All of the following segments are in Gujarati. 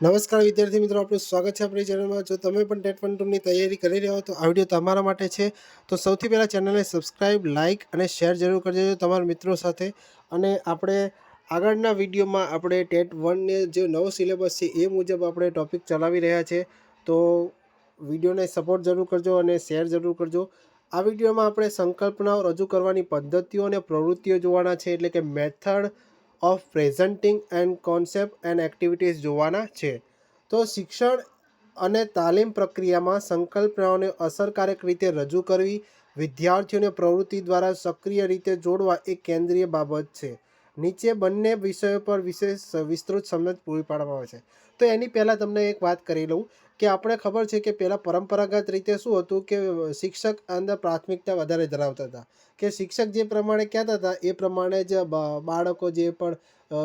નમસ્કાર વિદ્યાર્થી મિત્રો આપણું સ્વાગત છે આપણી ચેનલમાં. જો તમે પણ ટેટ વન ટુની તૈયારી કરી રહ્યા હો, તો આ વીડિયો તમારા માટે છે. તો સૌથી પહેલાં ચેનલને સબસ્ક્રાઇબ લાઇક અને શેર જરૂર કરજો તમારા મિત્રો સાથે. અને આપણે આગળના વિડીયોમાં આપણે ટેટ વનને જે નવો સિલેબસ છે, એ મુજબ આપણે ટોપિક ચલાવી રહ્યા છે. તો વિડીયોને સપોર્ટ જરૂર કરજો અને શેર જરૂર કરજો. આ વિડીયોમાં આપણે સંકલ્પનાઓ રજૂ કરવાની પદ્ધતિઓ અને પ્રવૃત્તિઓ જોવાના છે, એટલે કે method of presenting and concept and activities જોવાના છે. તો શિક્ષણ અને તાલીમ પ્રક્રિયામાં સંકલ્પનાઓને અસરકારક રીતે રજૂ કરવી, વિદ્યાર્થીઓને પ્રવૃત્તિ દ્વારા સક્રિય રીતે જોડવા એ કેન્દ્રીય બાબત છે. નીચે બંને વિષયો પર વિશેષ વિસ્તૃત સમજ પૂરી પાડવામાં આવે છે. તો એની પહેલાં તમને એક વાત કરી લઉં. કે આપણે ખબર છે કે પહેલાં પરંપરાગત રીતે શું હતું કે, શિક્ષક અંદર પ્રાથમિકતા વધારે ધરાવતા હતા. કે શિક્ષક જે પ્રમાણે કહેતા હતા, એ પ્રમાણે જ બાળકો જે પણ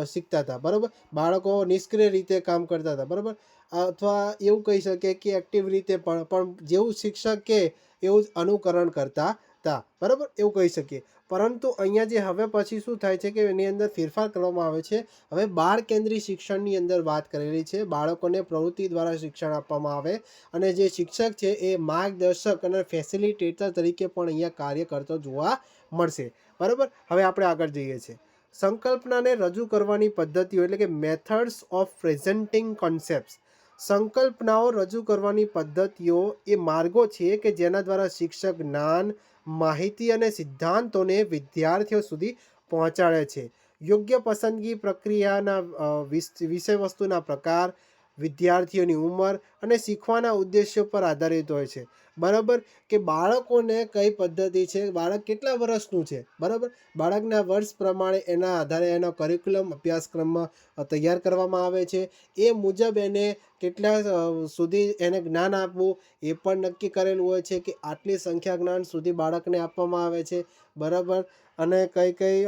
શીખતા હતા. બરાબર? બાળકો નિષ્ક્રિય રીતે કામ કરતા હતા. બરાબર? અથવા એવું કહી શકે કે એક્ટિવ રીતે પણ પણ જેવું શિક્ષક કે એવું જ અનુકરણ કરતા હતા બરાબર? એવું કહી શકીએ. પરંતુ અહીંયા જે હવે પછી શું થાય છે કે એની અંદર ફેરફાર કરવામાં આવે છે. હવે બાળ કેન્દ્રી શિક્ષણની અંદર વાત કરેલી છે. બાળકોને પ્રવૃત્તિ દ્વારા શિક્ષણ આપવામાં આવે અને જે શિક્ષક છે એ માર્ગદર્શક અને ફેસિલિટેટર તરીકે પણ અહીંયા કાર્ય કરતો જોવા મળશે. બરાબર? હવે આપણે આગળ જઈએ છીએ. સંકલ્પનાને રજૂ કરવાની પદ્ધતિઓ એટલે કે મેથડ્સ ઓફ પ્રેઝન્ટિંગ કોન્સેપ્ટ્સ સંકલ્પનાઓ રજૂ કરવાની પદ્ધતિઓ એ માર્ગો છે કે જેના દ્વારા શિક્ષક જ્ઞાન માહિતી અને સિદ્ધાંતોને વિદ્યાર્થીઓ સુધી પહોંચાડે છે. યોગ્ય પસંદગી પ્રક્રિયાના વિષયવસ્તુના વિષય વસ્તુના પ્રકાર, વિદ્યાર્થીઓની ઉંમર અને શીખવાના ઉદ્દેશ્યો પર આધારિત હોય છે. બરાબર? કે બાળકોને કઈ પદ્ધતિ છે? બાળક કેટલા વર્ષનું છે? બરાબર? બાળકના વર્ષ પ્રમાણે એના આધારે એનો કરિક્યુલમ અભ્યાસક્રમમાં તૈયાર કરવામાં આવે છે. એ મુજબ એને કેટલા સુધી એને જ્ઞાન આપવું એ પણ નક્કી કરેલું હોય છે કે આટલી સંખ્યા જ્ઞાન સુધી બાળકને આપવામાં આવે છે. બરાબર? અને કઈ કઈ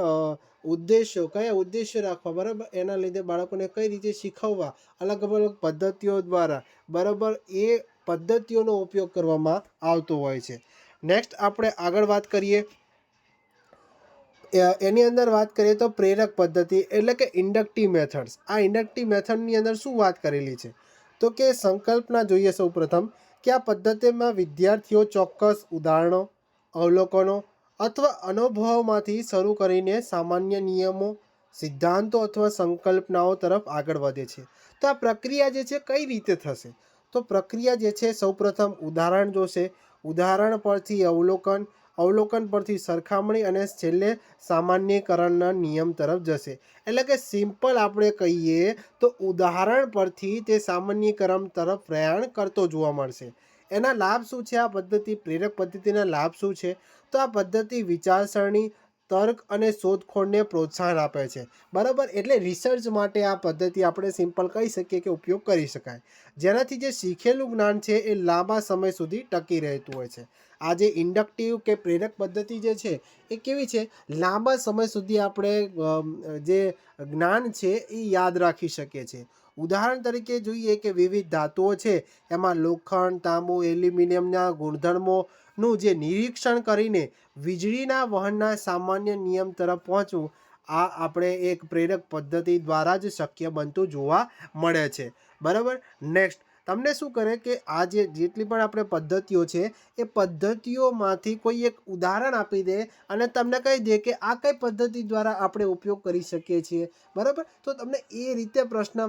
ઉદ્દેશો, કયા ઉદ્દેશ્ય રાખવા? બરાબર? એના લીધે બાળકોને કઈ રીતે શીખવવા? અલગ અલગ પદ્ધતિઓ દ્વારા. બરાબર? એ પદ્ધતિઓનો ઉપયોગ કરવામાં આવતો હોય છે. નેક્સ્ટ આપણે આગળ વાત કરીએ. એની અંદર વાત કરીએ તો પ્રેરક પદ્ધતિ એટલે કે ઇન્ડક્ટિવ મેથડ્સ આ ઇન્ડક્ટિવ મેથડની અંદર શું વાત કરેલી છે? તો કે સંકલ્પના જોઈએ સૌ પ્રથમ કે આ પદ્ધતિમાં વિદ્યાર્થીઓ ચોક્કસ ઉદાહરણો, અવલોકનો અથવા અનુભવોમાંથી શરૂ કરીને સામાન્ય નિયમો, સિદ્ધાંતો અથવા સંકલ્પનાઓ તરફ આગળ વધે છે. તો આ પ્રક્રિયા જે છે કઈ રીતે થશે? તો પ્રક્રિયા જે છે, સૌપ્રથમ ઉદાહરણ જોશે. ઉદાહરણ પરથી અવલોકન અવલોકન પરથી સરખામણી અને છેલ્લે સામાન્યકરણના નિયમ તરફ જશે. એટલે કે સિમ્પલ આપણે કહીએ તો ઉદાહરણ પરથી તે સામાન્યકરણ તરફ પ્રયાણ કરતો જોવા મળશે. એના લાભ શું છે? આ પદ્ધતિ પ્રેરક પદ્ધતિના લાભ શું છે? તો આ પદ્ધતિ વિચારસરણી તર્ક અને શોધખોળને પ્રોત્સાહન આપે છે. બરાબર? એટલે રિસર્ચ માટે આ પદ્ધતિ આપણે સિમ્પલ કહી શકીએ કે ઉપયોગ કરી શકાય. જેનાથી જે શીખેલું જ્ઞાન છે એ લાંબા સમય સુધી ટકી રહેતું હોય છે. આ જે ઇન્ડક્ટિવ કે પ્રેરક પદ્ધતિ જે છે એ કેવી છે? લાંબા સમય સુધી આપણે જે જ્ઞાન છે એ યાદ રાખી શકીએ છીએ. ઉદાહરણ તરીકે જોઈએ કે વિવિધ ધાતુઓ છે. એમાં લોખંડ, તાંબુ, એલ્યુમિનિયમના ગુણધર્મોનું જે નિરીક્ષણ કરીને વીજળીના વહનના સામાન્ય નિયમ તરફ પહોંચવું, આ આપણે એક પ્રેરક પદ્ધતિ દ્વારા જ શક્ય બનતું જોવા મળે છે. બરાબર? નેક્સ્ટ તમને શું કરે કે આ જે જેટલી પણ આપણે પદ્ધતિઓ છે, એ પદ્ધતિઓમાંથી કોઈ એક ઉદાહરણ આપી દે અને તમને કહી દે કે આ કઈ પદ્ધતિ દ્વારા આપણે ઉપયોગ કરી શકીએ છીએ. બરાબર? તો તમને એ રીતે પ્રશ્ન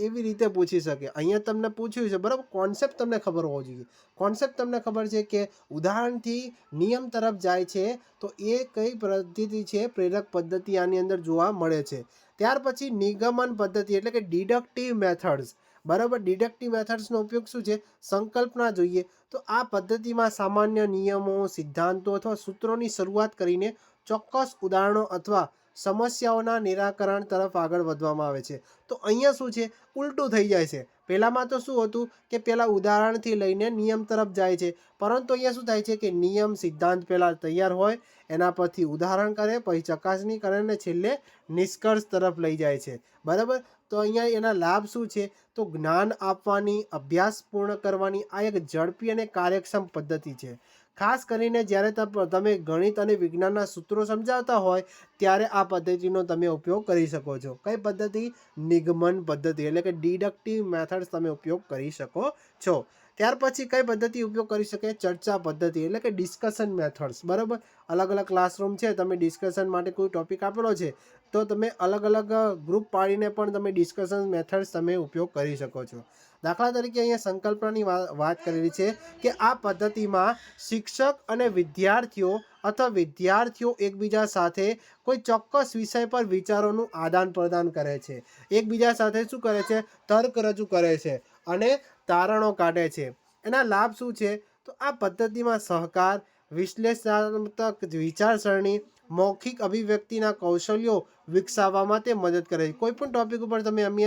એવી રીતે પૂછી શકે. અહીંયા તમને પૂછ્યું છે, બરાબર? કોન્સેપ્ટ તમને ખબર હોવો જોઈએ. કોન્સેપ્ટ તમને ખબર છે કે ઉદાહરણથી નિયમ તરફ જાય છે, તો એ કઈ પદ્ધતિ છે, પ્રેરક પદ્ધતિ આની અંદર જોવા મળે છે. ત્યાર પછી નિગમન પદ્ધતિ એટલે કે ડિડક્ટિવ મેથડ્સ બરાબર? ડિડક્ટિવ મેથડ્સનો ઉપયોગ શું છે? સંકલ્પના જોઈએ. તો આ પદ્ધતિમાં સામાન્ય નિયમો, સિદ્ધાંતો અથવા સૂત્રોની શરૂઆત કરીને ચોક્કસ ઉદાહરણો અથવા સમસ્યાઓના નિરાકરણ તરફ આગળ વધવામાં આવે છે. તો અહીંયા શું છે? ઉલટું થઈ જાય છે. પહેલાંમાં તો શું હતું કે પહેલાં ઉદાહરણથી લઈને નિયમ તરફ જાય છે. પરંતુ અહીંયા શું થાય છે કે નિયમ, સિદ્ધાંત પહેલાં તૈયાર હોય, એના પરથી ઉદાહરણ કરે, પછી ચકાસણી કરે અને છેલ્લે નિષ્કર્ષ તરફ લઈ જાય છે. બરાબર? તો અહીંયા એના લાભ શું છે? તો જ્ઞાન આપવાની, અભ્યાસ પૂર્ણ કરવાની આ એક ઝડપી અને કાર્યક્ષમ પદ્ધતિ છે. ખાસ કરીને જ્યારે તમે ગણિત અને વિજ્ઞાનના સૂત્રો સમજાવતા હોય, ત્યારે આ પદ્ધતિનો તમે ઉપયોગ કરી શકો છો. કઈ પદ્ધતિ? નિગમન પદ્ધતિ, એટલે કે ડિડક્ટિવ મેથડ્સ તમે ઉપયોગ કરી શકો છો. ત્યાર પછી કઈ પદ્ધતિ ઉપયોગ કરી શકે? ચર્ચા પદ્ધતિ એટલે કે ડિસ્કશન મેથડ્સ બરાબર? અલગ અલગ ક્લાસરૂમ છે, તમે ડિસ્કશન માટે કોઈ ટોપિક આપેલો છે, તો તમે અલગ અલગ ગ્રુપ પાડીને પણ તમે ડિસ્કશન મેથડ્સ તમે ઉપયોગ કરી શકો છો. દાખલા તરીકે અહીંયા સંકલ્પનાની વાત કરેલી છે કે આ પદ્ધતિમાં શિક્ષક અને વિદ્યાર્થીઓ અથવા વિદ્યાર્થીઓ એકબીજા સાથે કોઈ ચોક્કસ વિષય પર વિચારોનું આદાન પ્રદાન કરે છે. એકબીજા સાથે શું કરે છે? તર્ક રજૂ કરે છે અને તારણો કાઢે છે. એના લાભ શું છે? તો આ પદ્ધતિમાં સહકાર, વિશ્લેષણાત્મક વિચારસરણી, મૌખિક અભિવ્યક્તિના કૌશલ્યો વિકસાવવામાં તે મદદ કરે છે. કોઈપણ ટોપિક ઉપર તમે અમે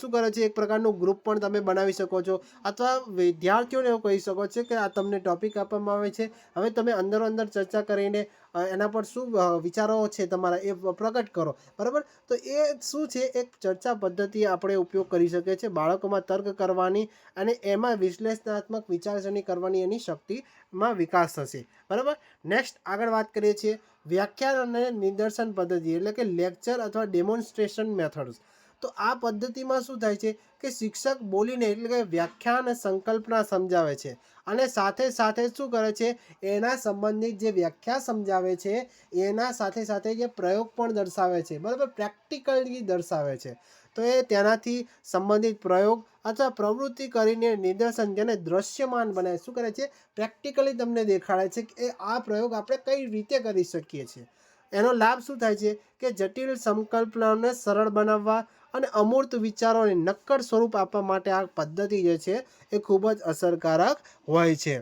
શું કરે છે? એક પ્રકારનું ગ્રુપ પણ તમે બનાવી શકો છો. અથવા વિદ્યાર્થીઓને એવું કહી શકો છો કે આ તમને ટોપિક આપવામાં આવે છે. હવે તમે અંદરો અંદર ચર્ચા કરીને એના પર શું વિચારો છે તમારા એ પ્રગટ કરો. બરાબર? તો એ શું છે? એક ચર્ચા પદ્ધતિ આપણે ઉપયોગ કરી શકીએ છીએ બાળકોમાં તર્ક કરવાની અને એમાં વિશ્લેષણાત્મક વિચારસરણી કરવાની એની શક્તિમાં વિકાસ થશે. બરાબર? નેક્સ્ટ આગળ વાત કરીએ છીએ વ્યાખ્યાન અને નિદર્શન પદ્ધતિ એટલે કે લેક્ચર અથવા ડેમોન્સ્ટ્રેશન મેથડ્સ તો આ પદ્ધતિમાં શું થાય છે કે શિક્ષક બોલીને એટલે કે વ્યાખ્યા અને સંકલ્પના સમજાવે છે. અને સાથે સાથે શું કરે છે? એના સંબંધિત જે વ્યાખ્યા સમજાવે છે, એના સાથે સાથે જે પ્રયોગ પણ દર્શાવે છે. બરાબર? પ્રેક્ટિકલી દર્શાવે છે. તો એ તેનાથી સંબંધિત પ્રયોગ અથવા પ્રવૃત્તિ કરીને નિદર્શન જેને દ્રશ્યમાન બનાવે શું કરે છે? પ્રેક્ટિકલી તમને દેખાડે છે કે આ પ્રયોગ આપણે કઈ રીતે કરી શકીએ છીએ. એનો લાભ શું થાય છે? કે જટિલ સંકલ્પનાઓને સરળ બનાવવા અને અમૂર્ત વિચારોને નક્કર સ્વરૂપ આપવા માટે આ પદ્ધતિ જે છે એ ખૂબ જ અસરકારક હોય છે.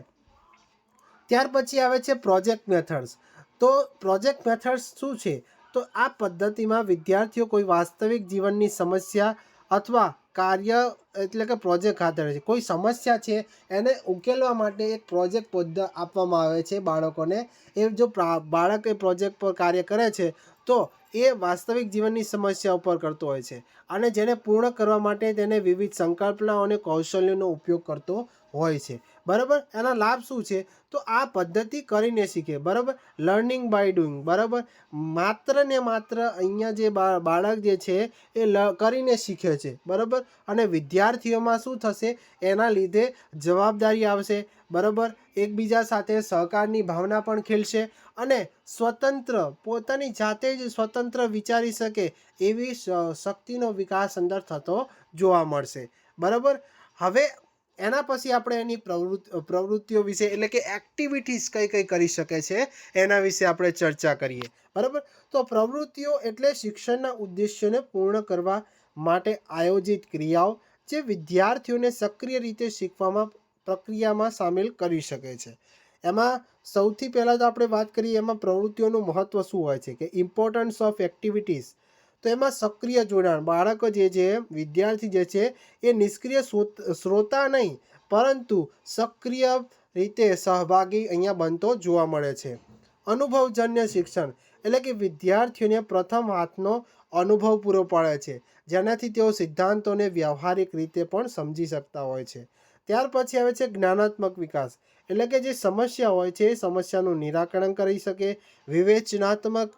ત્યાર પછી આવે છે પ્રોજેક્ટ મેથડ્સ. તો પ્રોજેક્ટ મેથડ્સ શું છે? તો આ પદ્ધતિમાં વિદ્યાર્થીઓ કોઈ વાસ્તવિક જીવનની સમસ્યા અથવા કાર્ય એટલે કે પ્રોજેક્ટ હાથ ધરે છે. કોઈ સમસ્યા છે, એને ઉકેલવા માટે એક પ્રોજેક્ટ પદ્ધ આપવામાં આવે છે બાળકોને. એ જો બાળક એ પ્રોજેક્ટ પર કાર્ય કરે છે તો એ વાસ્તવિક જીવનની સમસ્યા ઉપર કરતો હોય છે અને જેને પૂર્ણ કરવા માટે તેને વિવિધ સંકલ્પના અને કૌશલ્યોનો ઉપયોગ કરતો હોય છે. બરાબર? એના લાભ શું છે? તો આ પદ્ધતિ કરીને શીખે. બરાબર? Learning by doing. બરાબર? માત્ર ને માત્ર અહીંયા જે બાળક જે છે એ કરીને શીખે છે. બરાબર? અને વિદ્યાર્થીઓમાં શું થશે? એના લીધે જવાબદારી આવશે. બરાબર? એકબીજા સાથે સહકારની ભાવના પણ ખીલશે. અને સ્વતંત્ર, પોતાની જાતે જ સ્વતંત્ર વિચારી શકે એવી શક્તિનો વિકાસ અંદર થતો જોવા મળશે. બરાબર? હવે એના પછી આપણે એની પ્રવૃત્તિ પ્રવૃત્તિઓ વિશે, એટલે કે એક્ટિવિટીઝ કઈ કઈ કરી શકે છે, એના વિશે આપણે ચર્ચા કરીએ. બરાબર? તો પ્રવૃત્તિઓ એટલે શિક્ષણના ઉદ્દેશ્યને પૂર્ણ કરવા માટે આયોજિત ક્રિયાઓ જે વિદ્યાર્થીઓને સક્રિય રીતે શીખવામાં, પ્રક્રિયામાં સામેલ કરી શકે છે. એમાં સૌથી પહેલાં તો આપણે વાત કરીએ એમાં પ્રવૃત્તિઓનું મહત્ત્વ શું હોય છે કે ઇમ્પોર્ટન્સ ઓફ એક્ટિવિટીઝ તો એમાં સક્રિય જોડાણ, બાળક જે છે, વિદ્યાર્થી જે છે, એ નિષ્ક્રિય શ્રોતા નહીં, પરંતુ સક્રિય રીતે સહભાગી અહીંયા બનતો જોવા મળે છે. અનુભવજન્ય શિક્ષણ એટલે કે વિદ્યાર્થીઓને પ્રથમ હાથનો અનુભવ પૂરો પાડે છે, જેનાથી તેઓ સિદ્ધાંતોને વ્યવહારિક રીતે પણ સમજી શકતા હોય છે. ત્યાર પછી આવે છે જ્ઞાનાત્મક વિકાસ. એટલે કે જે સમસ્યા હોય છે એ સમસ્યાનું નિરાકરણ કરી શકે, વિવેચનાત્મક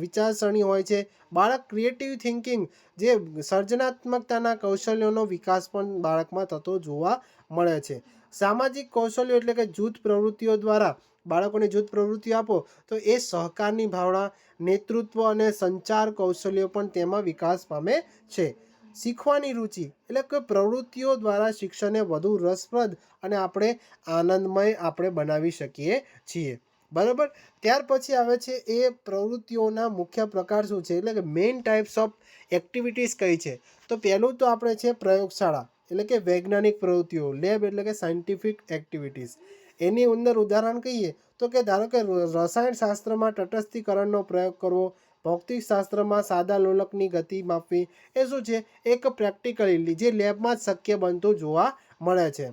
વિચારસરણી હોય છે, બાળક ક્રિએટિવ થિંકિંગ જે સર્જનાત્મકતાના કૌશલ્યોનો વિકાસ પણ બાળકમાં થતો જોવા મળે છે. સામાજિક કૌશલ્યો એટલે કે જૂથ પ્રવૃત્તિઓ દ્વારા બાળકોને જૂથ પ્રવૃત્તિ આપો, તો એ સહકારની ભાવના, નેતૃત્વ અને સંચાર કૌશલ્યો પણ તેમાં વિકાસ પામે છે. શીખવાની રુચિ એટલે કે પ્રવૃત્તિઓ દ્વારા શિક્ષણને વધુ રસપ્રદ અને આપણે આનંદમય આપણે બનાવી શકીએ છીએ. બરાબર? ત્યાર પછી આવે છે એ પ્રવૃત્તિઓના મુખ્ય પ્રકાર શું છે? એટલે કે મેઇન ટાઈપ્સ ઓફ એક્ટિવિટીઝ કઈ છે? તો પહેલું તો આપણે છે પ્રયોગશાળા એટલે કે વૈજ્ઞાનિક પ્રવૃત્તિઓ લેબ એટલે કે સાયન્ટિફિક એક્ટિવિટીઝ એની અંદર ઉદાહરણ કહીએ તો કે ધારો કે રસાયણશાસ્ત્રમાં તટસ્થીકરણનો પ્રયોગ કરવો ભૌતિક શાસ્ત્રમાં સાદા લોલકની ગતિ માપવી એ શું છે? એક પ્રેક્ટિકલી જે લેબમાં જ શક્ય બનતું જોવા મળે છે.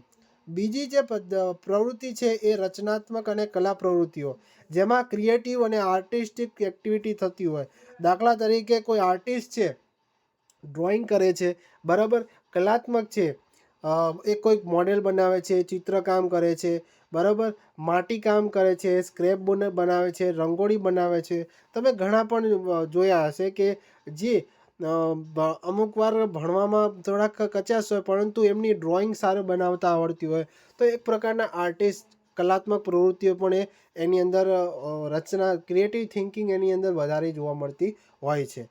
બીજી જે પ્રવૃત્તિ છે એ રચનાત્મક અને કલા પ્રવૃત્તિઓ, જેમાં ક્રિએટિવ અને આર્ટિસ્ટિક એક્ટિવિટી થતી હોય. દાખલા તરીકે કોઈ આર્ટિસ્ટ છે ડ્રોઈંગ કરે છે, બરાબર? કલાત્મક છે એ કોઈક મોડેલ બનાવે છે, ચિત્રકામ કરે છે બરાબર? માટીકામ કરે છે સ્ક્રેપ બોને બનાવે છે, રંગોળી બનાવે છે. તમે ઘણા પણ જોયા હશે કે જે અમુક વાર ભણવામાં થોડાક કચાશ હોય પરંતુ એમની ડ્રોઈંગ સારું બનાવતા આવડતી હોય. તો એક પ્રકારના આર્ટિસ્ટ કલાત્મક પ્રવૃત્તિઓ પણ એની અંદર રચના ક્રિએટિવ થિંકિંગ એની અંદર વધારે જોવા મળતી હોય છે.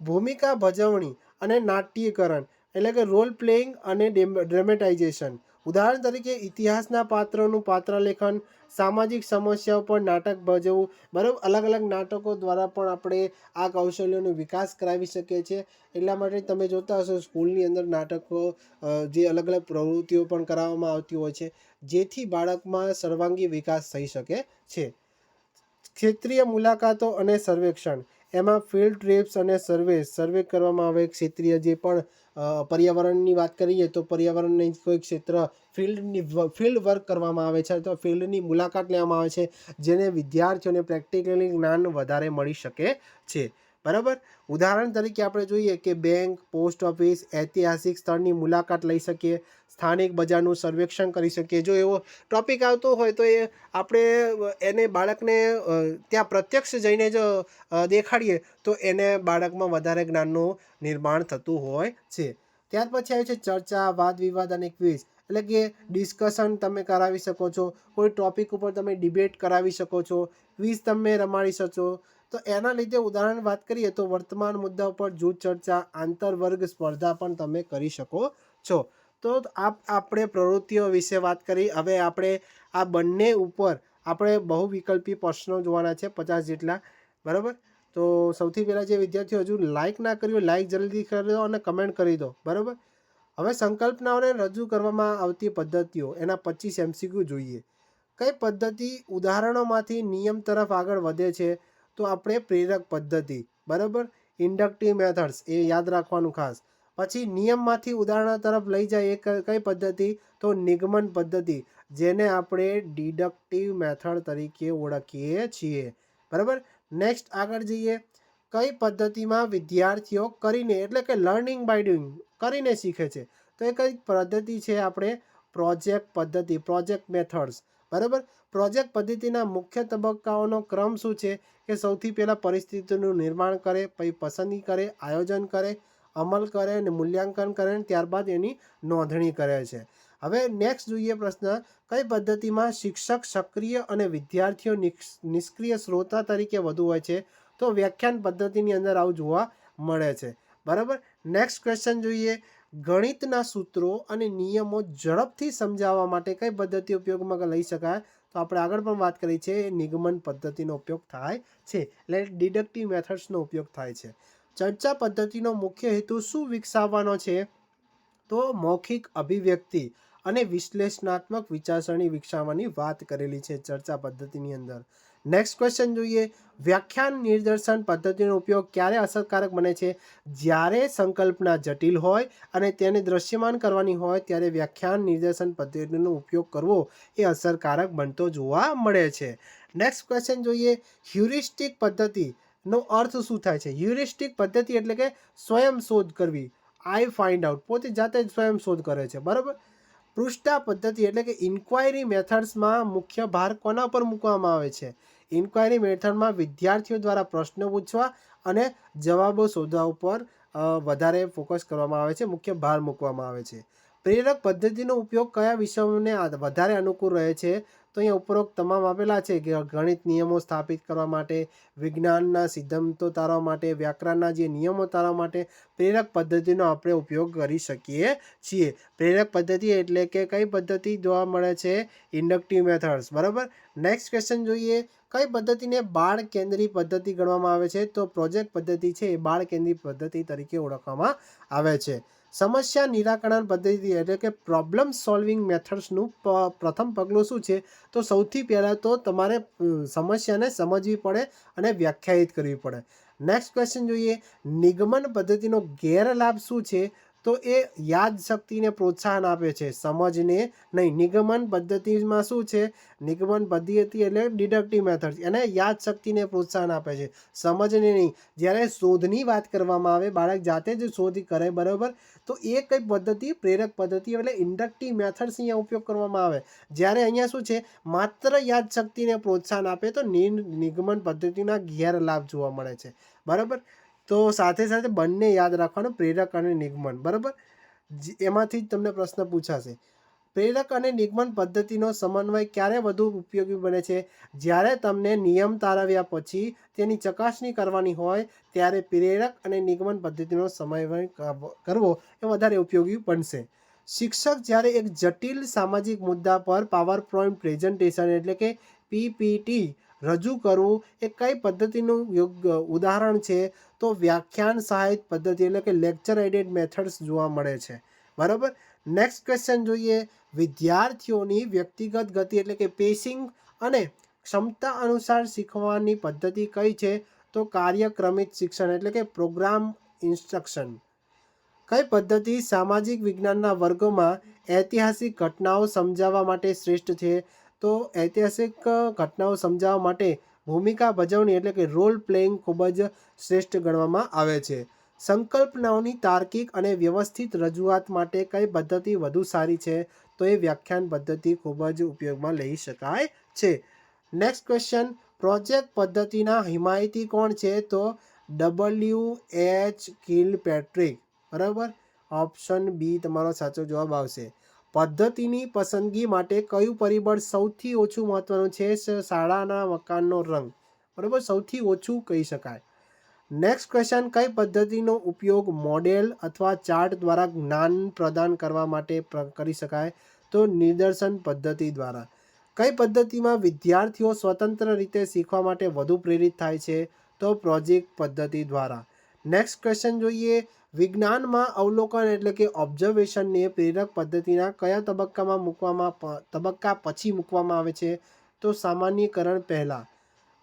ભૂમિકા ભજવણી અને નાટ્યકરણ, એટલે કે રોલ પ્લેઇંગ અને ડ્રેમેટાઇઝેશન ઉદાહરણ તરીકે ઇતિહાસના પાત્રોનું પાત્ર લેખન સામાજિક સમસ્યાઓ પર નાટક ભજવવું બરાબર અલગ અલગ નાટકો દ્વારા પણ આપણે આ કૌશલ્યોનો વિકાસ કરાવી શકીએ છીએ. એટલા માટે તમે જોતા હશો સ્કૂલની અંદર નાટકો જે અલગ અલગ પ્રવૃત્તિઓ પણ કરાવવામાં આવતી હોય છે, જેથી બાળકમાં સર્વાંગી વિકાસ થઈ શકે છે. ક્ષેત્રીય મુલાકાતો અને સર્વેક્ષણ. એમાં ફિલ્ડ ટ્રીપ્સ અને સર્વે સર્વે કરવામાં આવે, ક્ષેત્રીય જે પણ પર્યાવરણની વાત કરીએ તો પર્યાવરણની કોઈ ક્ષેત્ર ફિલ્ડની ફિલ્ડ વર્ક કરવામાં આવે છે અથવા ફિલ્ડની મુલાકાત લેવામાં આવે છે, જેને વિદ્યાર્થીઓને પ્રેક્ટિકલી જ્ઞાન વધારે મળી શકે છે. બરાબર? ઉદાહરણ તરીકે આપણે જોઈએ કે બેંક, પોસ્ટ ઓફિસ, ઐતિહાસિક સ્થળની મુલાકાત લઈ શકીએ, સ્થાનિક બજારનું સર્વેક્ષણ કરી શકીએ. જો એવો ટોપિક આવતો હોય તો એ આપણે એને બાળકને ત્યાં પ્રત્યક્ષ જઈને જો દેખાડીએ તો એને બાળકમાં વધારે જ્ઞાનનું નિર્માણ થતું હોય છે. ત્યાર પછી આવે છે ચર્ચા, વાદ વિવાદ અને ક્વિઝ. એટલે કે ડિસ્કશન તમે કરાવી શકો છો, કોઈ ટોપિક ઉપર તમે ડિબેટ કરાવી શકો છો, ક્વિઝ તમે રમાડી શકો તો એના લીધે ઉદાહરણ વાત કરીએ તો વર્તમાન મુદ્દા ઉપર જૂથ ચર્ચા, આંતરવર્ગ સ્પર્ધા પણ તમે કરી શકો છો. તો આપ, આપણે પ્રવૃત્તિઓ વિશે વાત કરી. હવે આપણે આ બંને ઉપર આપણે બહુવિકલ્પી પ્રશ્નો જોવાના છે પચાસ જેટલા. બરાબર? તો સૌથી પહેલાં જે વિદ્યાર્થીઓ હજુ લાઇક ના કર્યું લાઇક જલ્દી કરી દો અને કમેન્ટ કરી દો. બરાબર? હવે સંકલ્પનાઓને રજૂ કરવામાં આવતી પદ્ધતિઓ, એના પચીસ એમસીક્યુ જોઈએ. કઈ પદ્ધતિ ઉદાહરણોમાંથી નિયમ તરફ આગળ વધે છે? તો આપણે પ્રેરક પદ્ધતિ, બરાબર? ઇન્ડક્ટિવ મેથડ્સ એ યાદ રાખવાનું ખાસ. પછી નિયમમાંથી ઉદાહરણ તરફ લઈ જાય એ કઈ પદ્ધતિ? તો નિગમન પદ્ધતિ, જેને આપણે ડિડક્ટિવ મેથડ તરીકે ઓળખીએ છીએ. બરાબર? નેક્સ્ટ આગળ જઈએ. કઈ પદ્ધતિમાં વિદ્યાર્થીઓ કરીને, એટલે કે લર્નિંગ બાય ડુઈંગ કરીને શીખે છે? તો એ કઈ પદ્ધતિ છે આપણે? પ્રોજેક્ટ પદ્ધતિ પ્રોજેક્ટ મેથડ્સ બરાબર? પ્રોજેક્ટ પદ્ધતિના મુખ્ય તબક્કાઓનો ક્રમ શું છે? કે સૌથી પહેલાં પરિસ્થિતિનું નિર્માણ કરે, પછી પસંદગી કરે, આયોજન કરે, અમલ કરે અને મૂલ્યાંકન કરે અને ત્યારબાદ એની નોંધણી કરે છે. હવે નેક્સ્ટ જોઈએ પ્રશ્ન, કઈ પદ્ધતિમાં શિક્ષક સક્રિય અને વિદ્યાર્થીઓ નિષ્ક્રિય શ્રોતા તરીકે વધુ હોય છે? તો વ્યાખ્યાન પદ્ધતિની અંદર આવું જોવા મળે છે. બરાબર? નેક્સ્ટ ક્વેશ્ચન જોઈએ ગણિતના સૂત્રો અને નિયમો ઝડપથી સમજાવવા માટે કઈ પદ્ધતિ ઉપયોગમાં લઈ શકાય? તો આપણે આગળ પણ વાત કરી છે, નિગમન પદ્ધતિનો ઉપયોગ થાય છે, એટલે ડિડક્ટિવ મેથડ્સનો ઉપયોગ થાય છે. ચર્ચા પદ્ધતિનો મુખ્ય હેતુ શું વિકસાવવાનો છે? તો મૌખિક અભિવ્યક્તિ અને વિશ્લેષણાત્મક વિચારસરણી વિકસાવવાની વાત કરેલી છે ચર્ચા પદ્ધતિની અંદર. નેક્સ્ટ ક્વેશ્ચન જોઈએ. વ્યાખ્યાન નિદર્શન પદ્ધતિનો ઉપયોગ ક્યારે અસરકારક બને છે? જ્યારે સંકલ્પના જટિલ હોય અને તેને દ્રશ્યમાન કરવાની હોય, ત્યારે વ્યાખ્યાન નિદર્શન પદ્ધતિનો ઉપયોગ કરવો એ અસરકારક બનતો જોવા મળે છે. નેક્સ્ટ ક્વેશ્ચન જોઈએ. હ્યુરિસ્ટિક પદ્ધતિનો અર્થ શું થાય છે? હ્યુરિસ્ટિક પદ્ધતિ એટલે કે સ્વયં શોધ કરવી. આઈ ફાઇન્ડ આઉટ પોતે જાતે જ સ્વયં શોધ કરે છે. બરાબર? પૃષ્ઠા પદ્ધતિ એટલે કે ઇન્ક્વાયરી મેથડ્સમાં મુખ્ય ભાર કોના પર મૂકવામાં આવે છે? ઇન્ક્વાયરી મેથડમાં વિદ્યાર્થીઓ દ્વારા પ્રશ્નો પૂછવા અને જવાબો શોધવા ઉપર વધારે ફોકસ કરવામાં આવે છે, મુખ્ય ભાર મૂકવામાં આવે છે. પ્રેરક પદ્ધતિનો ઉપયોગ કયા વિષયોને વધારે અનુકૂળ રહે છે? તો અહીંયા ઉપરોક્ત તમામ આપેલા છે કે ગણિત નિયમો સ્થાપિત કરવા માટે, વિજ્ઞાનના સિદ્ધાંતો તારવા માટે, વ્યાકરણના જે નિયમો તારવા માટે પ્રેરક પદ્ધતિનો આપણે ઉપયોગ કરી શકીએ છીએ. પ્રેરક પદ્ધતિ એટલે કે કઈ પદ્ધતિ જોવા મળે છે? Inductive methods. બરાબર? નેક્સ્ટ ક્વેશ્ચન જોઈએ. કઈ પદ્ધતિને બાળ કેન્દ્રી પદ્ધતિ ગણવામાં આવે છે? તો પ્રોજેક્ટ પદ્ધતિ છે એ બાળ કેન્દ્રી પદ્ધતિ તરીકે ઓળખવામાં આવે છે. સમસ્યા નિરાકરણ પદ્ધતિ એટલે કે પ્રોબ્લેમ સોલ્વિંગ મેથડ્સનું પ્રથમ પગલું શું છે? તો સૌથી પહેલાં તો તમારે સમસ્યાને સમજવી પડે અને વ્યાખ્યાયિત કરવી પડે. નેક્સ્ટ ક્વેશ્ચન જોઈએ. નિગમન પદ્ધતિનો ગેરલાભ શું છે? તો એ યાદશક્તિને પ્રોત્સાહન આપે છે. સમજને નહીં. નિગમન પદ્ધતિમાં શું છે? નિગમન પદ્ધતિ એટલે ડિડક્ટિવ મેથડ એને યાદશક્તિને પ્રોત્સાહન આપે છે. સમજને નહીં. જ્યારે શોધની વાત કરવામાં આવે, બાળક જાતે જ શોધ કરે, બરાબર? તો એ કઈ પદ્ધતિ, પ્રેરક પદ્ધતિ એટલે ઇન્ડક્ટિવ મેથડ્સ અહીંયા ઉપયોગ કરવામાં આવે. જ્યારે અહીંયા શું છે? માત્ર યાદશક્તિને પ્રોત્સાહન આપે તો નિગમન પદ્ધતિના ગેરલાભ જોવા મળે છે. બરાબર? તો સાથે સાથે બંને યાદ રાખવાનું પ્રેરક અને નિગમન, બરાબર? એમાંથી જ તમને પ્રશ્ન પૂછાશે. પ્રેરક અને નિગમન પદ્ધતિનો સમન્વય ક્યારે વધુ ઉપયોગી બને છે? જ્યારે તમને નિયમ તારવ્યા પછી તેની ચકાસણી કરવાની હોય, ત્યારે પ્રેરક અને નિગમન પદ્ધતિનો સમન્વય કર- કરવો એ વધારે ઉપયોગી બનશે. શિક્ષક જ્યારે એક જટિલ સામાજિક મુદ્દા પર પાવર પોઈન્ટ પ્રેઝન્ટેશન એટલે કે પીપીટી રજૂ કરવું એ કઈ પદ્ધતિનું યોગ્ય ઉદાહરણ છે? તો વ્યાખ્યાન સહાયિત પદ્ધતિ એટલે કે લેક્ચર એડેડ મેથડ્સ જોવા મળે છે. બરાબર? નેક્સ્ટ ક્વેશ્ચન જોઈએ. વિદ્યાર્થીઓની વ્યક્તિગત ગતિ એટલે કે પેસિંગ અને ક્ષમતા અનુસાર શીખવાની પદ્ધતિ કઈ છે? તો કાર્યક્રમિત શિક્ષણ એટલે કે પ્રોગ્રામ ઇન્સ્ટ્રક્શન કઈ પદ્ધતિ સામાજિક વિજ્ઞાનના વર્ગોમાં ઐતિહાસિક ઘટનાઓ સમજાવવા માટે શ્રેષ્ઠ છે? તો ઐતિહાસિક ઘટનાઓ સમજાવવા માટે ભૂમિકા ભજવણી એટલે કે રોલ પ્લેઇંગ ખૂબ જ શ્રેષ્ઠ ગણવામાં આવે છે. સંકલ્પનાઓની તાર્કિક અને વ્યવસ્થિત રજૂઆત માટે કઈ પદ્ધતિ વધુ સારી છે? તો એ વ્યાખ્યાન પદ્ધતિ ખૂબ જ ઉપયોગમાં લઈ શકાય છે. નેક્સ્ટ ક્વેશ્ચન પ્રોજેક્ટ પદ્ધતિના હિમાયતી કોણ છે? તો ડબલ્યુ એચ કિલ પેટ્રિક બરાબર? ઓપ્શન બી તમારો સાચો જવાબ આવશે. પદ્ધતિની પસંદગી માટે કયું પરિબળ સૌથી ઓછું મહત્વનું છે? શાળાના મકાનનો રંગ. બરાબર? સૌથી ઓછું કહી શકાય. નેક્સ્ટ ક્વેશ્ચન કઈ પદ્ધતિનો ઉપયોગ મોડેલ અથવા ચાર્ટ દ્વારા જ્ઞાન પ્રદાન કરવા માટે કરી શકાય? તો નિદર્શન પદ્ધતિ દ્વારા. કઈ પદ્ધતિમાં વિદ્યાર્થીઓ સ્વતંત્ર રીતે શીખવા માટે વધુ પ્રેરિત થાય છે? તો પ્રોજેક્ટ પદ્ધતિ દ્વારા. નેક્સ્ટ ક્વેશ્ચન જોઈએ. વિજ્ઞાનમાં અવલોકન એટલે કે ઓબ્ઝર્વેશનને પ્રેરક પદ્ધતિના કયા તબક્કામાં મૂકવામાં તબક્કા પછી મૂકવામાં આવે છે? તો સામાન્યકરણ પહેલાં.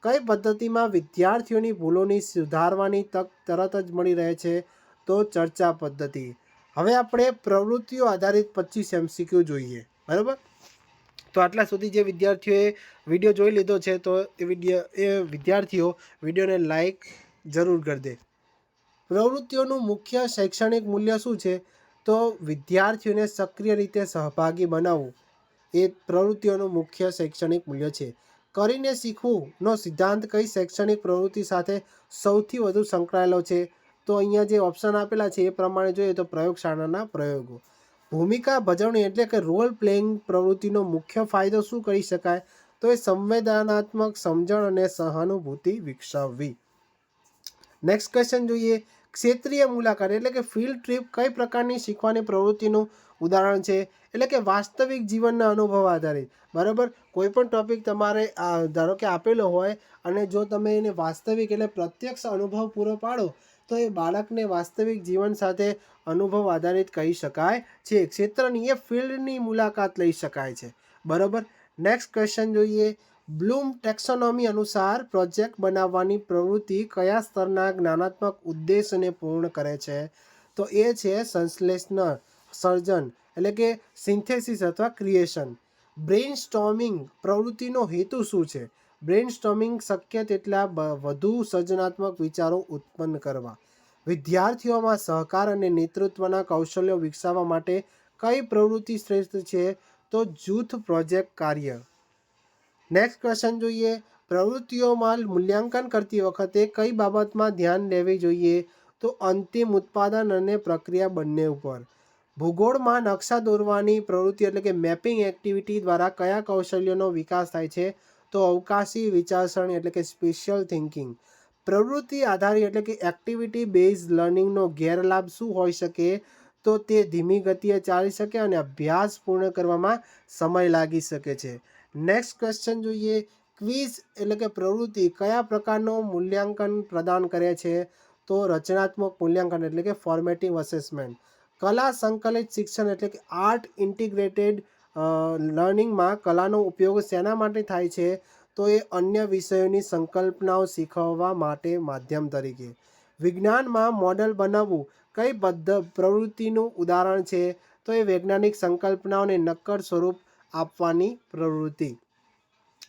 કઈ પદ્ધતિમાં વિદ્યાર્થીઓની ભૂલોની સુધારવાની તક તરત જ મળી રહે છે? તો ચર્ચા પદ્ધતિ. હવે આપણે પ્રવૃત્તિઓ આધારિત પચીસ એમસીક્યુ જોઈએ. બરાબર? તો આટલા સુધી જે વિદ્યાર્થીઓએ વીડિયો જોઈ લીધો છે, તો એ વીડિયો, એ વિદ્યાર્થીઓ વિડીયોને લાઈક જરૂર કરી દે પ્રવૃત્તિઓનું મુખ્ય શૈક્ષણિક મૂલ્ય શું છે? તો વિદ્યાર્થીઓને સક્રિય રીતે સહભાગી બનાવવું. એ પ્રવૃત્તિઓનું મુખ્ય શૈક્ષણિક મૂલ્ય છે. કરીને શીખવુંનો સિદ્ધાંત કઈ શૈક્ષણિક પ્રવૃત્તિ સાથે સૌથી વધુ સંકળાયેલો છે? તો અહીંયા જે ઓપ્શન આપેલા છે એ પ્રમાણે જોઈએ તો પ્રયોગશાળાના પ્રયોગો. ભૂમિકા ભજવણી એટલે કે રોલ પ્લેઇંગ પ્રવૃત્તિનો મુખ્ય ફાયદો શું કરી શકાય? તો એ સંવેદનાત્મક સમજણ અને સહાનુભૂતિ વિકસાવવી. નેક્સ્ટ ક્વેશ્ચન જોઈએ. ક્ષેત્રીય મુલાકાત એટલે કે ફિલ્ડ ટ્રીપ કઈ પ્રકારની શીખવાની પ્રવૃત્તિનું ઉદાહરણ છે? એટલે કે વાસ્તવિક જીવનના અનુભવ આધારિત. બરાબર? કોઈ પણ ટોપિક તમારે ધારો કે આપેલો હોય અને જો તમે એને વાસ્તવિક એટલે પ્રત્યક્ષ અનુભવ પૂરો પાડો, તો એ બાળકને વાસ્તવિક જીવન સાથે અનુભવ આધારિત કહી શકાય છે. ક્ષેત્રની એ ફિલ્ડની મુલાકાત લઈ શકાય છે. બરાબર? નેક્સ્ટ ક્વેશ્ચન જોઈએ. બ્લૂમ ટેક્સોનોમી અનુસાર પ્રોજેક્ટ બનાવવાની પ્રવૃત્તિ કયા સ્તરના જ્ઞાનાત્મક ઉદ્દેશને પૂર્ણ કરે છે? તો એ છે સંશ્લેષણ, સર્જન, એટલે કે સિન્થેસિસ અથવા ક્રિએશન. બ્રેઇન સ્ટોમિંગ પ્રવૃત્તિનો હેતુ શું છે? બ્રેઇન સ્ટોમિંગ શક્ય તેટલા વધુ સર્જનાત્મક વિચારો ઉત્પન્ન કરવા. વિદ્યાર્થીઓમાં સહકાર અને નેતૃત્વના કૌશલ્યો વિકસાવવા માટે કઈ પ્રવૃત્તિ શ્રેષ્ઠ છે? તો જૂથ પ્રોજેક્ટ કાર્ય. નેક્સ્ટ ક્વેશ્ચન જોઈએ. પ્રવૃત્તિઓમાં મૂલ્યાંકન કરતી વખતે કઈ બાબતમાં ધ્યાન લેવી જોઈએ? તો અંતિમ ઉત્પાદન અને પ્રક્રિયા બંને ઉપર. ભૂગોળમાં નકશા દોરવાની પ્રવૃત્તિ એટલે કે મેપિંગ એક્ટિવિટી દ્વારા કયા કૌશલ્યોનો વિકાસ થાય છે? તો અવકાશી વિચારસરણી એટલે કે સ્પેશિયલ થિંકિંગ. પ્રવૃત્તિ આધારિત એટલે કે એક્ટિવિટી બેઝ લર્નિંગનો ગેરલાભ શું હોઈ શકે? તો તે ધીમી ગતિએ ચાલી શકે અને અભ્યાસ પૂર્ણ કરવામાં સમય લાગી શકે છે. નેક્સ્ટ ક્વેશ્ચન જોઈએ. ક્વિઝ એટલે કે પ્રવૃત્તિ કયા પ્રકારનું મૂલ્યાંકન પ્રદાન કરે છે? તો રચનાત્મક મૂલ્યાંકન એટલે કે ફોર્મેટિવ અસેસમેન્ટ કલા સંકલિત શિક્ષણ એટલે કે આર્ટ ઇન્ટિગ્રેટેડ લર્નિંગમાં કલાનો ઉપયોગ શેના માટે થાય છે? તો એ અન્ય વિષયોની સંકલ્પનાઓ શીખવવા માટે માધ્યમ તરીકે. વિજ્ઞાનમાં મોડલ બનાવવું કઈ બદ્ધ, પ્રવૃત્તિનું ઉદાહરણ છે? તો એ વૈજ્ઞાનિક સંકલ્પનાઓને નક્કર સ્વરૂપ આપવાની પ્રવૃત્તિ.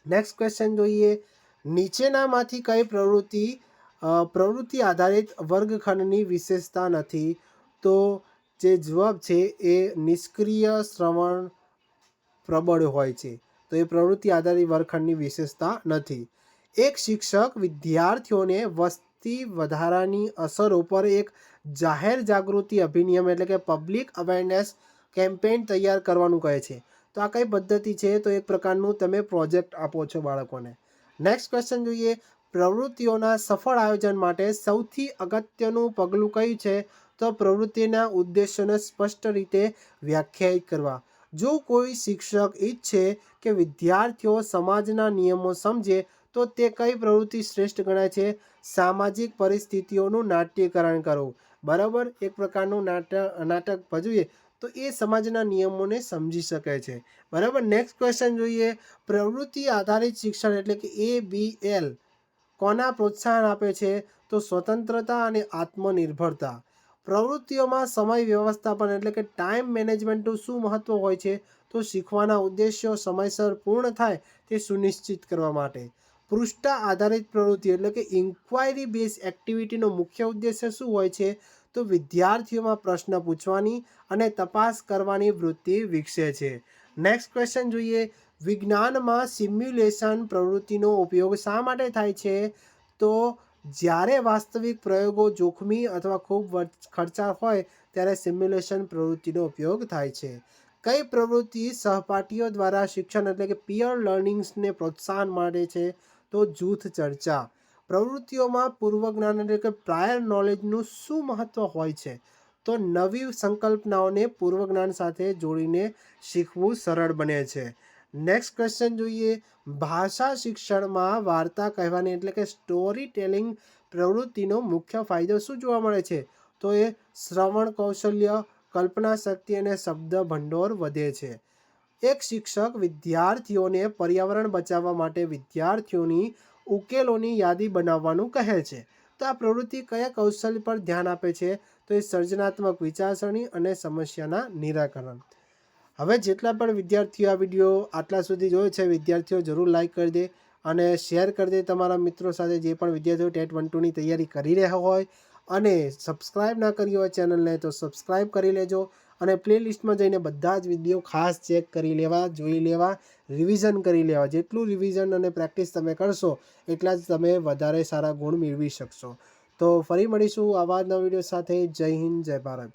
નેક્સ્ટ ક્વેશ્ચન જોઈએ. નીચેનામાંથી કઈ પ્રવૃત્તિ પ્રવૃત્તિ આધારિત વર્ગખંડની વિશેષતા નથી? તો જે જવાબ છે એ નિષ્ક્રિય શ્રવણ પ્રબળ હોય છે. તો એ પ્રવૃત્તિ આધારિત વર્ગખંડની વિશેષતા નથી. એક શિક્ષક વિદ્યાર્થીઓને વસ્તી વધારાની અસરો પર એક જાહેર જાગૃતિ અભિનિયમ એટલે કે પબ્લિક અવેરનેસ કેમ્પેઇન તૈયાર કરવાનું કહે છે. તો આ કઈ પદ્ધતિ છે? તો એક પ્રકારનું તમે પ્રોજેક્ટ આપો છો બાળકોને. નેક્સ્ટ ક્વેશ્ચન જોઈએ. પ્રવૃત્તિઓના સફળ આયોજન માટે સૌથી અગત્યનું પગલું કયું છે? તો પ્રવૃત્તિના ઉદ્દેશ્યને સ્પષ્ટ રીતે વ્યાખ્યાયિત કરવા. જો કોઈ શિક્ષક ઈચ્છે કે વિદ્યાર્થીઓ સમાજના નિયમો સમજે, તો તે કઈ પ્રવૃત્તિ શ્રેષ્ઠ ગણાય છે? સામાજિક પરિસ્થિતિઓનું નાટ્યકરણ કરવું બરાબર? એક પ્રકારનું નાટક નાટક ભજવીએ તો એ સમાજના નિયમોને સમજી શકે છે. બરાબર? નેક્સ્ટ ક્વેશ્ચન જોઈએ. પ્રવૃત્તિ આધારિત શિક્ષણ એટલે કે એ બી એલ કોના પ્રોત્સાહન આપે છે? તો સ્વતંત્રતા અને આત્મનિર્ભરતા. પ્રવૃત્તિઓમાં સમય વ્યવસ્થાપન એટલે કે ટાઈમ મેનેજમેન્ટનું શું મહત્વ હોય છે? તો શીખવાના ઉદ્દેશ્યો સમયસર પૂર્ણ થાય તે સુનિશ્ચિત કરવા માટે. પૃષ્ઠ આધારિત પ્રવૃત્તિ એટલે કે ઇન્ક્વાયરી બેઝ એક્ટિવિટીનો મુખ્ય ઉદ્દેશ્ય શું હોય છે? તો વિદ્યાર્થીઓમાં પ્રશ્ન પૂછવાની અને તપાસ કરવાની વૃત્તિ વિકસે છે. નેક્સ્ટ ક્વેશ્ચન જોઈએ. વિજ્ઞાનમાં સિમ્યુલેશન પ્રવૃત્તિનો ઉપયોગ શા માટે થાય છે? તો જ્યારે વાસ્તવિક પ્રયોગો જોખમી અથવા ખૂબ ખર્ચાળ હોય, ત્યારે સિમ્યુલેશન પ્રવૃત્તિનો ઉપયોગ થાય છે. કઈ પ્રવૃત્તિ સહપાઠીઓ દ્વારા શિક્ષણ એટલે કે પિયર લર્નિંગ્સને પ્રોત્સાહન મળે છે? તો જૂથ ચર્ચા. પ્રવૃત્તિઓમાં પૂર્વ જ્ઞાન એટલે કે પ્રાયર નોલેજનું શું મહત્વ હોય છે? તો નવી સંકલ્પનાઓને પૂર્વ જ્ઞાન સાથે જોડીને શીખવું સરળ બને છે. નેક્સ્ટ ક્વેશ્ચન જોઈએ. ભાષા શિક્ષણમાં વાર્તા કહેવાની એટલે કે સ્ટોરી ટેલિંગ પ્રવૃત્તિનો મુખ્ય ફાયદો શું જોવા મળે છે? તો એ શ્રવણ કૌશલ્ય, કલ્પના શક્તિ અને શબ્દ ભંડોળ વધે છે. એક શિક્ષક વિદ્યાર્થીઓને પર્યાવરણ બચાવવા માટે વિદ્યાર્થીઓની ઉકેલોની યાદી બનાવવાનું કહે છે. તો આ પ્રવૃત્તિ કયા કૌશલ્ય પર ધ્યાન આપે છે? તો એ સર્જનાત્મક વિચારસરણી અને સમસ્યાના નિરાકરણ. હવે જેટલા પણ વિદ્યાર્થીઓ આ વીડિયો આટલા સુધી જોયો છે, વિદ્યાર્થીઓ જરૂર લાઈક કરી દે અને શેર કરી દે તમારા મિત્રો સાથે જે પણ વિદ્યાર્થીઓ ટેટ વન ટુની તૈયારી કરી રહ્યા હોય. અને સબસ્ક્રાઈબ ના કરી હોય ચેનલને તો સબસ્ક્રાઈબ કરી લેજો. અને પ્લેલિસ્ટમાં જઈને બધા જ વીડિયો ખાસ ચેક કરી લેવા, જોઈ લેવા રિવિઝન કરી લેવા. જેટલું રિવિઝન અને પ્રેક્ટિસ તમે કરશો, એટલા જ તમે વધારે સારા ગુણ મેળવી શકશો. તો ફરી મળીશું આવા નવા વીડિયો સાથે. જય હિન્દ, જય ભારત.